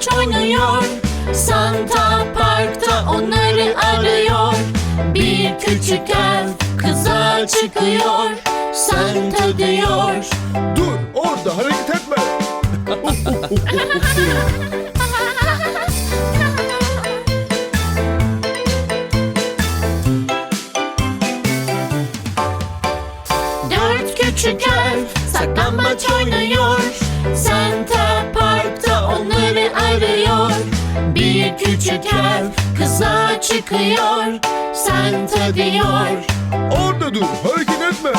saklambaç oynuyor. Santa Park'ta onları arıyor. Bir küçük elf kıza çıkıyor. Santa diyor. Dur orada hareket etme. çıkıyor Santa diyor. Orada dur hareket etme.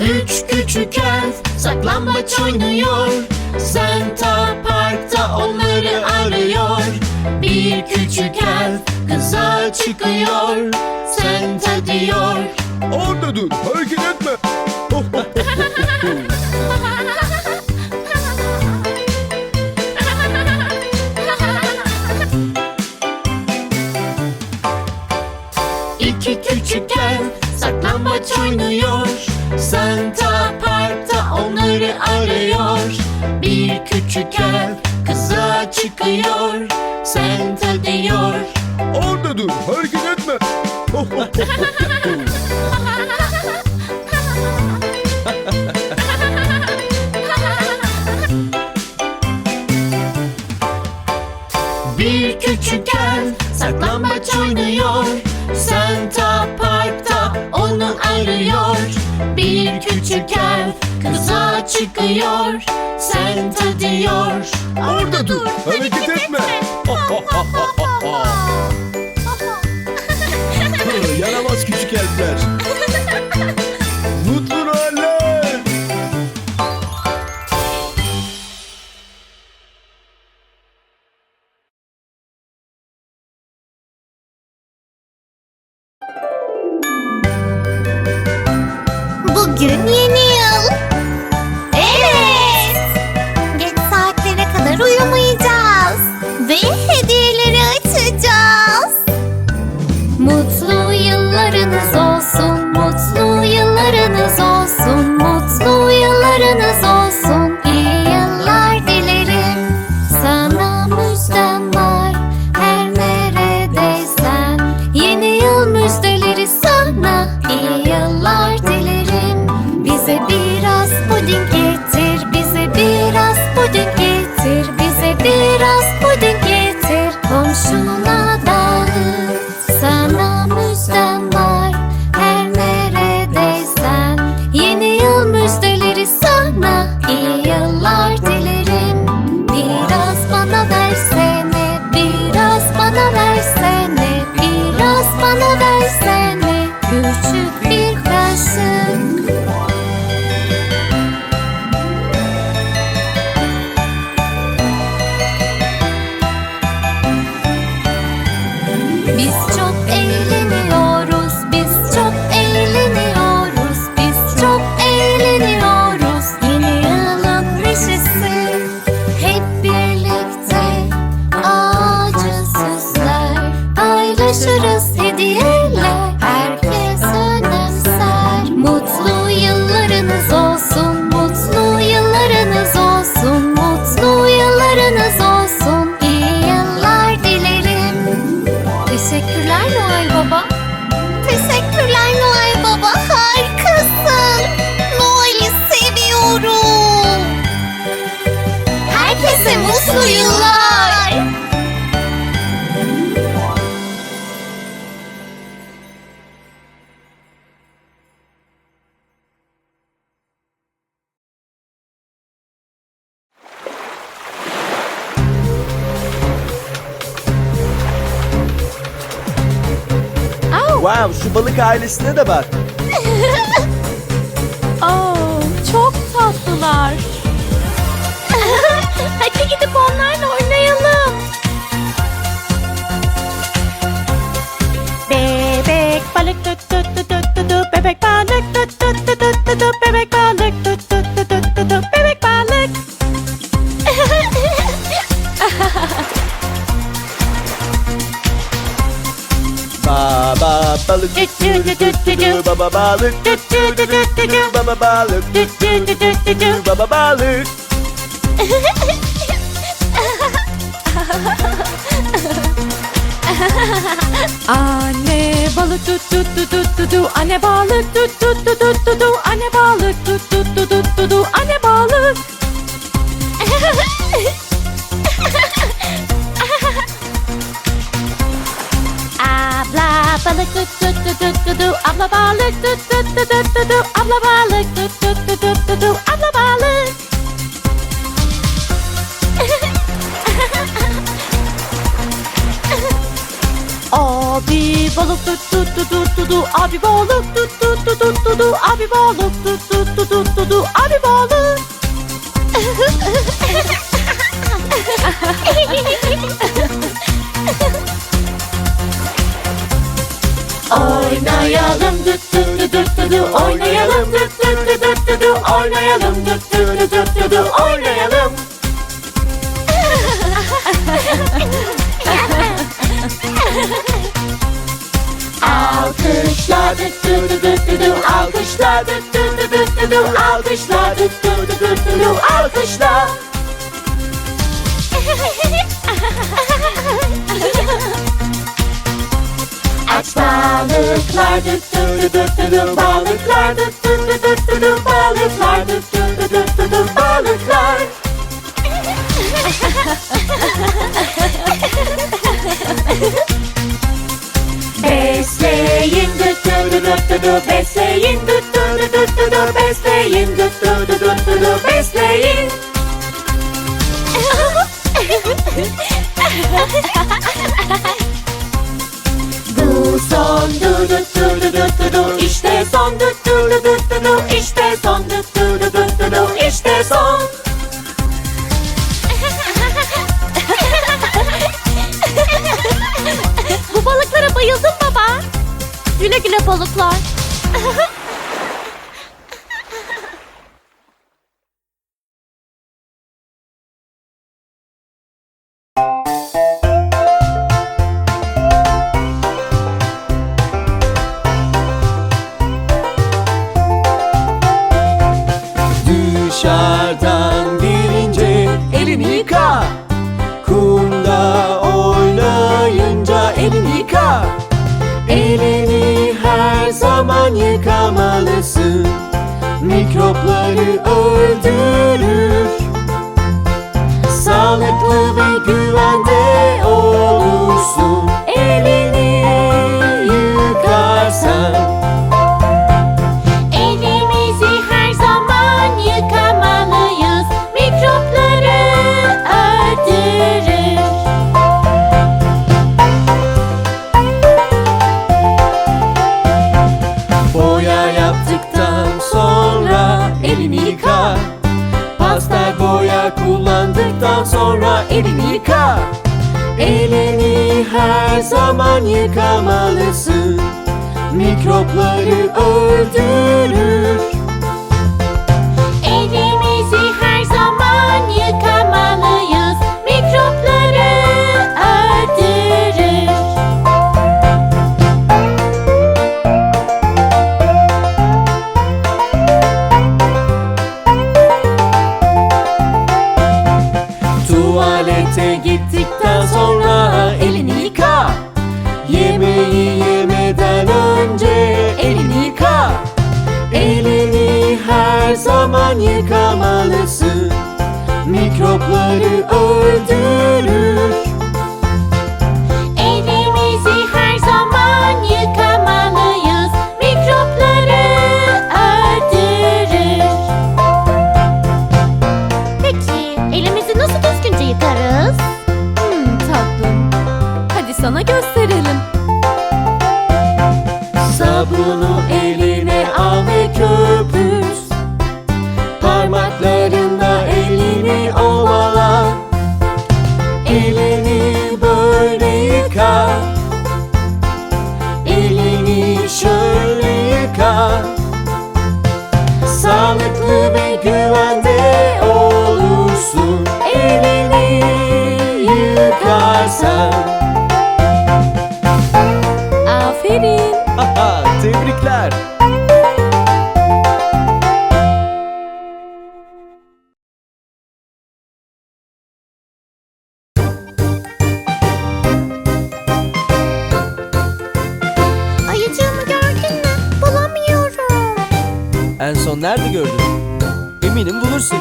Üç küçük elf saklambaç oynuyor. Santa Park'ta onları arıyor. Bir küçük elf kıza çıkıyor. Santa diyor Orada dur hareket etme. İki küçük elf saklambaç oynuyor Santa Park'ta onları arıyor Bir küçük elf kıza çıkıyor Santa diyor Orada dur hareket etme. arıyor Bir küçük elf kıza çıkıyor Günieni. Bize biraz puding Wow şu balık ailesine de bak. Aa, çok tatlılar. Hadi gidip onlarla oynayalım. Bebek balık tut tut tut tut tut bebek balık balık. Baba balık. Baba balık. Baba balık Anne balık tut tut tut tut tut tut Anne balık tut tut tut tut tut Anne balık tut tut tut tut tut Anne balık balık tut tut tut tut tut Abla balık tut tut tut tut tut Abla balık tut tut tut tut tut Abla balık Abi balık tut tut tut tut tut Abi balık tut tut tut tut tut Abi balık tut tut tut tut tut Abi düt Oynayalım düt düt düt düt düt Oynayalım düt düt düt düt düt Oynayalım Alkışlar düt düt düt düt düt düt Alkışlar düt düt düt düt düt balıklar düt düt düt düt düt Balıklar düt düt düt düt düt Balıklar düt düt düt düt düt Balıklar Besleyin düt düt düt düt düt Besleyin düt her zaman yıkamalısın. Mikropları öldürür zaman yıkamalısın Mikropları öldürür Elimizi her zaman yıkamalıyız. Mikropları öldürür. Peki elimizi nasıl düzgünce yıkarız? Hmm, tatlım Hadi sana gösterelim Sabunu eline al ve köpür Tebrikler. Ayıcığımı gördün mü? Bulamıyorum. En son nerede gördün? Eminim bulursun.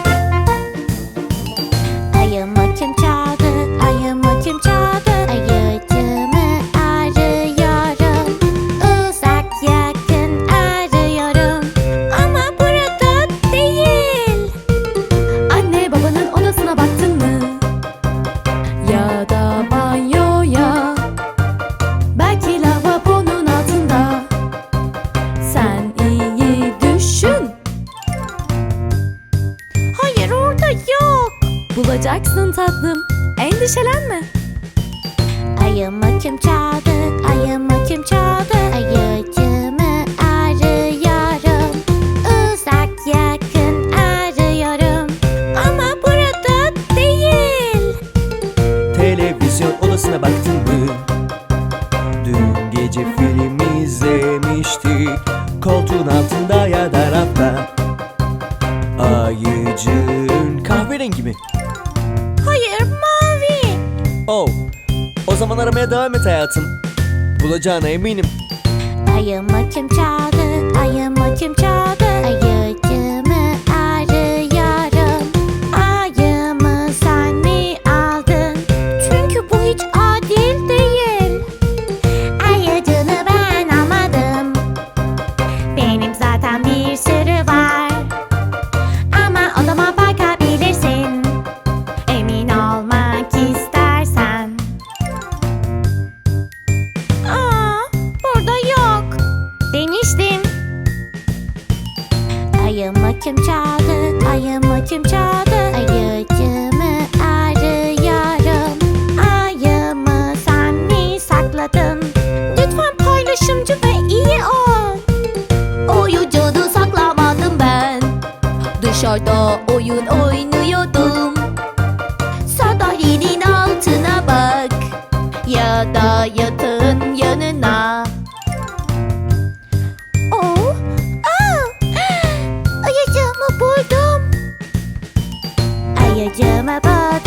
olacağına eminim. Ayı maçım çaldı, ayı maçım çaldı. kim çaldı? Ayımı kim çaldı? Ayıcımı arıyorum. Ayımı sen mi sakladın? Lütfen paylaşımcı ve iyi ol. Oyuncunu saklamadım ben. Dışarıda ば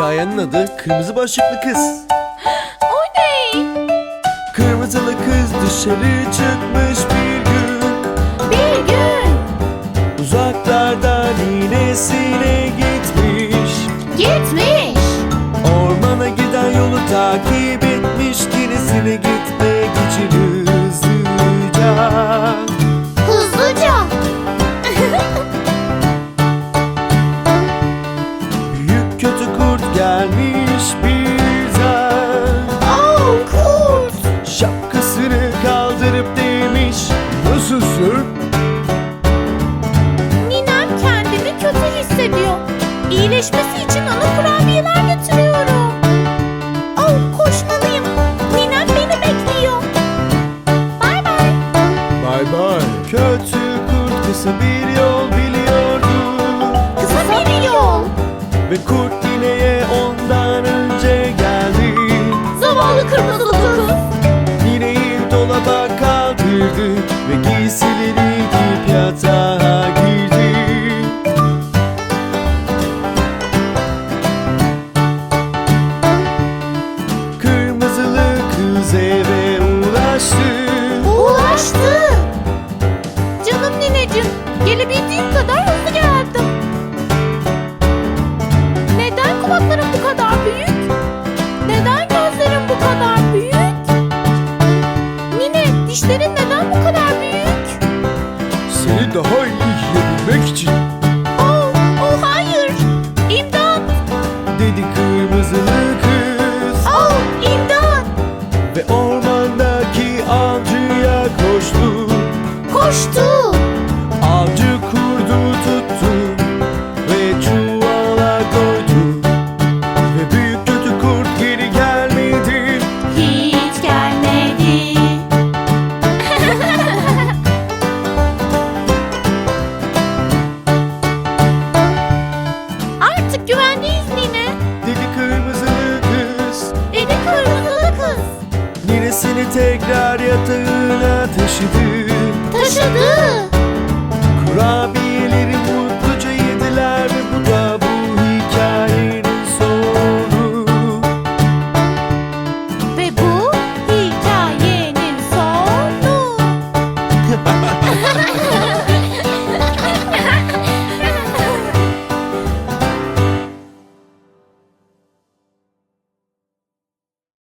Hikayenin adı Kırmızı Başlıklı Kız. Oley! Kırmızılı kız dışarı çıkmış bir gün. Bir gün! Uzaklardan iğnesiyle gitmiş. Gitmiş! Ormana giden yolu takip etmiş. Kirisine gitmek için üzücü. Ninesini tekrar yatağına taşıdı Taşıdı. Kurabiye